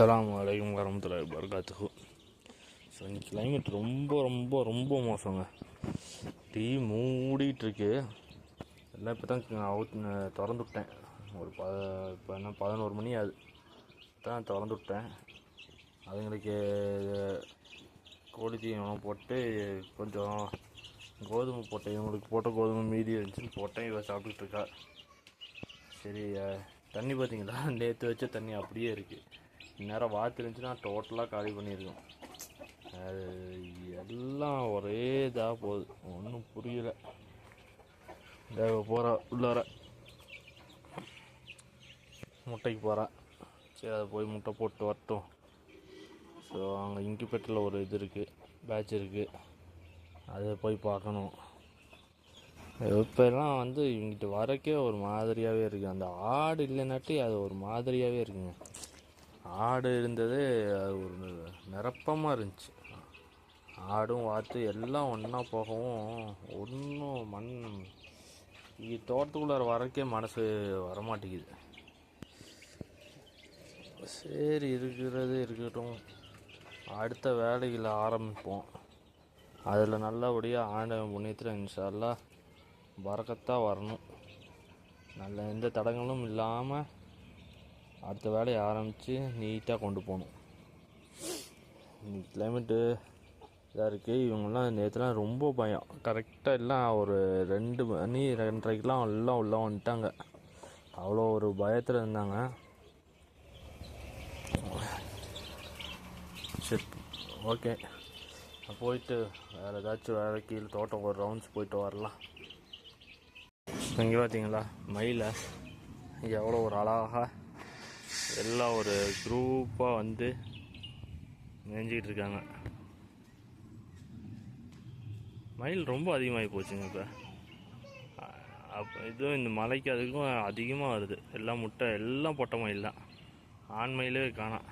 அஸ்லாம் வலைக்கம் வரமத்துல்லாஹி வபரகாத்துஹு ஸோ இன்னைக்கு கிளைமேட் ரொம்ப ரொம்ப ரொம்ப மோசங்க. டீ மூடிட்டுருக்கு. எல்லாம் இப்போ தான் அவுத் திறந்து விட்டேன். ஒரு ப இப்போ என்ன பதினோரு மணி ஆகுது. தான் திறந்து விட்டேன். அதுங்களுக்கு கோழி தீவனம் போட்டு கொஞ்சம் கோதுமை போட்டேன். இவங்களுக்கு போட்ட கோதுமை மீதி இருந்துச்சுன்னு போட்டேன். இவன் சாப்பிட்டுட்டு இருக்கா. சரி தண்ணி பார்த்தீங்களா நேற்று வச்ச தண்ணி அப்படியே இருக்குது இந்நேரம் வாத்து இருந்துச்சுன்னா டோட்டலாக காலி பண்ணியிருக்கோம் அது எல்லாம் ஒரே இதாக போகுது. ஒன்றும் புரியல. தேவை போகிறா உள்ளார முட்டைக்கு போகிறா சரி அதை போய் முட்டை போட்டு வரட்டும். ஸோ அங்கே இன்குபேட்டரில் ஒரு இது இருக்குது பேட்ச் இருக்குது அதை போய் பார்க்கணும். இப்போலாம் வந்து இங்கிட்டு வரக்கே ஒரு மாதிரியாகவே இருக்குது அந்த ஆடு இல்லைனாட்டி அது ஒரு மாதிரியாகவே இருக்குங்க. ஆடு இருந்தது அது ஒரு நிரப்பமாக இருந்துச்சு. ஆடும் வாத்து எல்லாம் ஒன்றா போகவும் ஒன்றும் மண் இங்கே தோட்டத்துக்குள்ளார வரக்கே மனசு வரமாட்டேங்குது. சரி இருக்கிறது இருக்கட்டும். அடுத்த வேலைகளை ஆரம்பிப்போம். அதில் நல்லபடியாக ஆண்ட முன்னேற்றம் இன்ஷால்லாம் பறக்கத்தான் வரணும். நல்ல எந்த தடங்களும் இல்லாமல் அடுத்த வேலையை ஆரம்பித்து நீட்டாக கொண்டு போகணும். இன்னைக்கு கிளைமேட்டு இதாக இருக்குது இவங்கெல்லாம் நேற்றுலாம் ரொம்ப பயம். கரெக்டாக எல்லாம் ஒரு ரெண்டு மணி ரெண்டரைக்கெலாம் எல்லாம் உள்ளே வந்துட்டாங்க. அவ்வளோ ஒரு பயத்தில் இருந்தாங்க. சரி ஓகே போயிட்டு வேறு ஏதாச்சும் வேறு கீழே தோட்டம் ஒரு ரவுண்ட்ஸ் போயிட்டு வரலாம். இங்கே பார்த்தீங்களா மயிலை. எவ்வளோ ஒரு அழகாக எல்லாம் ஒரு குரூப்பாக வந்து மேய்ஞ்சிக்கிட்டு இருக்காங்க மயில் ரொம்ப அதிகமாகி போச்சுங்க இப்போ. அப்போ இதுவும் இந்த மலைக்கு அதுக்கும் அதிகமாக வருது. எல்லாம் முட்டை எல்லாம் பொட்டை மயில் தான். ஆண் மயிலே காணாம்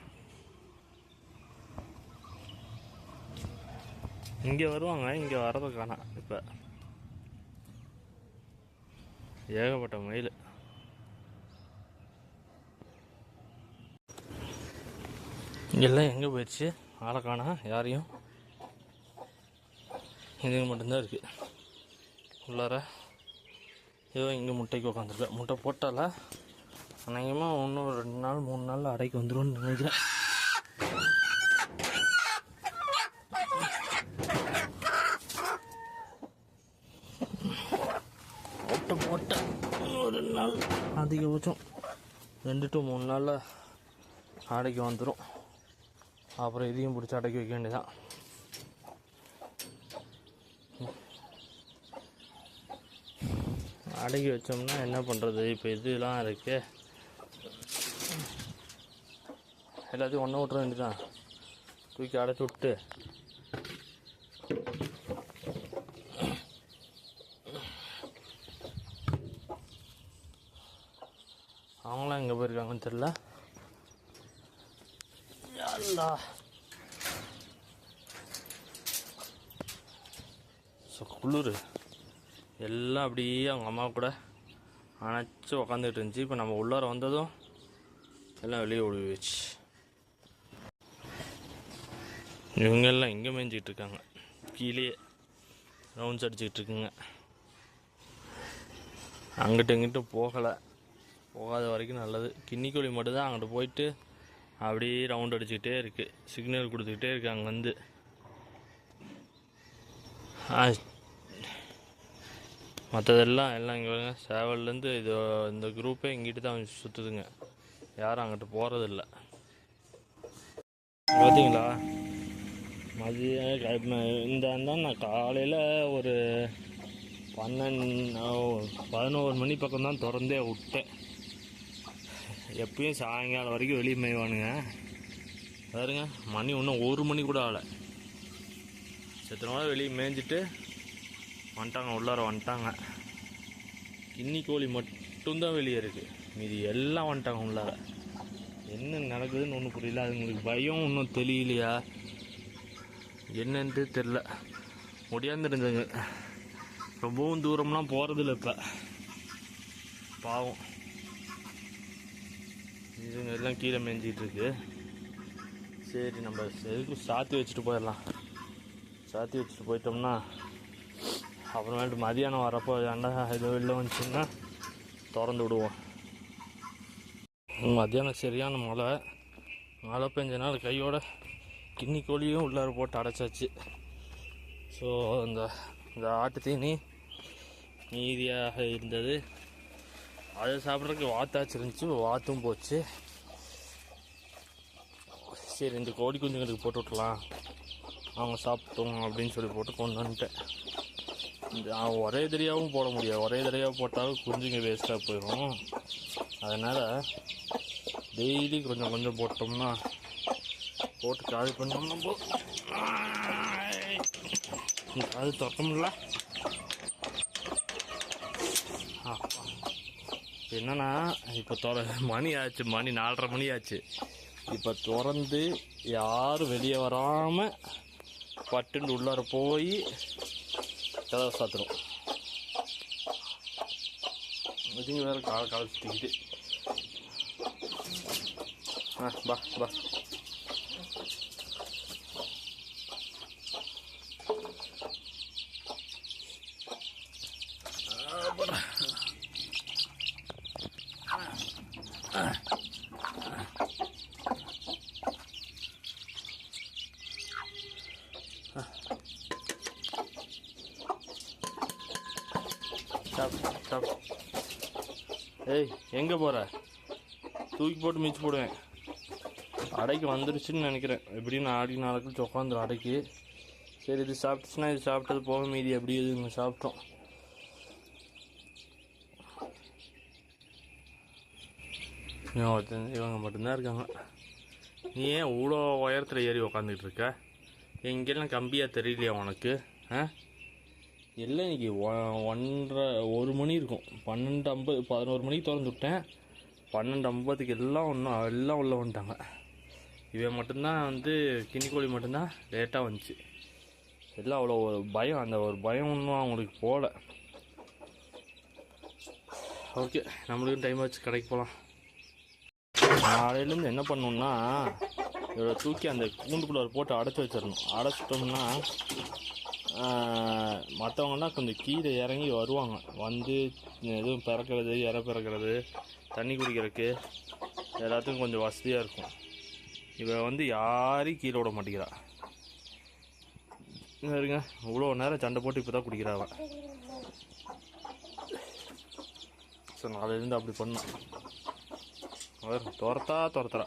இங்கே வருவாங்க இங்கே வரதை காணாம் இப்போ. ஏகப்பட்ட மயில். எல்லாம் எங்கே போயிடுச்சு? ஆளை காணா யாரையும்? இதுங்க மட்டும்தான் இருக்குது உள்ளார ஏதோ இங்கே முட்டைக்கு உட்காந்துருக்கேன் முட்டை போட்டால அநேகமாக இன்னும் ரெண்டு நாள் மூணு நாள் அடைக்கு வந்துரும்னு நினைக்கிறேன். முட்டை போட்ட. ரெண்டு நாள் அதிகபட்சம் ரெண்டு டு மூணு நாளில் ஆடைக்கு வந்துடும் அப்புறம் இதையும் பிடிச்சி அடக்கி வைக்க வேண்டியதான் அடக்கி வச்சோம்னா என்ன பண்ணுறது இப்போ இதெல்லாம் இருக்குது எல்லாத்தையும் ஒன்று விட்ற வேண்டியதான் தூக்கி அடைச்சி விட்டு. அவங்களாம் எங்கே போயிருக்காங்கன்னு தெரில الله ஸோ குளிர். எல்லாம் அப்படியே அவங்க அம்மா கூட அணைச்சி உக்காந்துட்டு இருந்துச்சு. இப்போ நம்ம உள்ளார வந்ததும் எல்லாம் வெளியே ஓடிடுச்சு இவங்கெல்லாம் இங்கே மேய்ஞ்சிக்கிட்டு இருக்காங்க. கீழே ரவுண்ட்ஸ் அடிச்சுக்கிட்டு இருக்குங்க. அங்கிட்டு இங்கிட்டு போகலை. போகாத வரைக்கும் நல்லது. கிண்ணிக்கோழி மட்டும்தான் அங்கிட்டு போயிட்டு அப்படியே ரவுண்ட் அடிச்சுக்கிட்டே இருக்குது சிக்னல் கொடுத்துக்கிட்டே இருக்குது அங்கே வந்து மற்றதெல்லாம் எல்லாம் இங்கே வருங்க சேவல்லேருந்து இது இந்த குரூப்பே இங்கிட்டு தான் சுற்றுதுங்க யாரும் அங்கிட்டு போகிறதில்ல பார்த்தீங்களா மதியம் இந்த நான் காலையில் ஒரு பன்னெண்டு பதினோரு மணி பக்கம் தான் திறந்தே விட்டேன். எப்பயும் சாயங்காலம் வரைக்கும் வெளியே மேய்வானுங்க. பாருங்க மணி இன்னும் ஒரு மணி கூட ஆகலை. செத்தனோட வெளியே மேய்ஞ்சிட்டு வந்துட்டாங்க உள்ளார வந்துட்டாங்க. கின்னி கோழி மட்டும்தான் வெளியே இருக்குது மீதி எல்லாம் வந்துட்டாங்க உள்ளார. என்ன நடக்குதுன்னு ஒன்றும் புரியல. அதுங்களுக்கு பயம் ஒன்றும் தெரியலையா? என்னன்ட்டு தெரில முடியாந்துருந்துங்க ரொம்பவும் தூரம்லாம் போகிறதில்ல இப்போ. பாவம். இதுங்க எல்லாம் கீழே மேஞ்சிகிட்டு இருக்கு. சரி நம்ம எதுக்கும் சாத்தி வச்சுட்டு போயிடலாம். சாத்தி வச்சுட்டு போயிட்டோம்னா அப்புறமேட்டு மதியானம் வரப்போ ஏண்டா இது வெளில வந்துச்சுன்னா திறந்து விடுவோம். மத்தியானம் சரியான மழை. மழை பெஞ்சனால கையோட கிண்ணி கோழியும் உள்ளார போட்டு அடைச்சாச்சு. ஸோ இந்த இந்த ஆட்டு தீனி மீதியாக இருந்தது. அதை சாப்பிட்றதுக்கு வாத்தாச்சு இருந்துச்சு வாத்தும் போச்சு. சரி இந்த கோழி குஞ்சுங்களுக்கு போட்டு விட்லாம் அவங்க சாப்பிட்டோம் அப்படின்னு சொல்லி போட்டு கொண்டு வந்துட்டேன். இந்த ஒரே தடவையாகவும் போட முடியாது. ஒரே தடையாக போட்டாலும் குஞ்சுங்க வேஸ்ட்டாக போயிடும் அதனால் டெய்லி கொஞ்சம் கொஞ்சம் போட்டோம்னா போட்டு காது பண்ணோம்னா போ அது திறக்க முடியல ஆ, ஆ. என்னன்னா இப்போ திற மணி ஆச்சு மணி நாலரை மணி ஆச்சு. இப்போ திறந்து யாரும் வெளியே வராமல் பட்டுண்டு உள்ளார போய் கதவை சாத்துறோம் இதுங்க வேற கால காலத்துக்கிட்டு ஆ பா பா ஸ்டாப் ஸ்டாப் ஏய் எங்கே போகிற தூக்கி போட்டு மிச்சு போடுவேன். அடைக்கு வந்துருச்சுன்னு நினைக்கிறேன். எப்படியும் ஆடி நாளை கழிச்சு உட்காந்துரும் அடைக்கு. சரி இது சாப்பிட்டுச்சுன்னா இது சாப்பிட்டது போக மீதி எப்படி இது சாப்பிட்டோம். ஒருத்தன் இவங்க மட்டும்தான் இருக்காங்க. நீ ஏன் இவ்வளோ உயரத்தில் ஏறி உக்காந்துக்கிட்டு இருக்க? எங்கெல்லாம் கம்பியாக தெரியலையா உனக்கு? ஆ? இல்லை இன்னைக்கு ஒ- ஒன்றரை ஒரு மணி இருக்கும். பன்னெண்டு ஐம்பது பதினோரு மணிக்கு திறந்து விட்டேன். பன்னெண்டு ஐம்பதுக்கு எல்லாம் ஒன்றும் எல்லாம் உள்ளே வந்துட்டாங்க. இவன் மட்டும்தான் வந்து கினிக்கோழி மட்டும்தான் லேட்டாக வந்துச்சு. எல்லாம் அவ்வளோ ஒரு பயம் அந்த ஒரு பயம் ஒன்றும் அவங்களுக்கு போகல ஓகே நம்மளுக்கும் டைம் ஆச்சு கடைக்கு போகலாம் நாளையிலேருந்து என்ன பண்ணணும்னா இதோட தூக்கி அந்த கூண்டுக்குள்ளே போட்டு அடைச்சி வச்சிடணும். அடைச்சிட்டோம்னா மற்றவங்கலாம் கொஞ்சம் கீழே இறங்கி வருவாங்க. வந்து எதுவும் பிறக்கிறது இற பிறக்கிறது தண்ணி குடிக்கிறதுக்கு எல்லாத்துக்கும் கொஞ்சம் வசதியாக இருக்கும். இவ வந்து யாரையும் கீழே விட மாட்டேங்கிறா. இருங்க. இவ்வளோ நேரம் சண்டை போட்டு இப்போ தான் குடிக்கிறாவன் ஸோ நாளையிலேருந்து அப்படி பண்ணோம் துரத்தா துரத்துறா.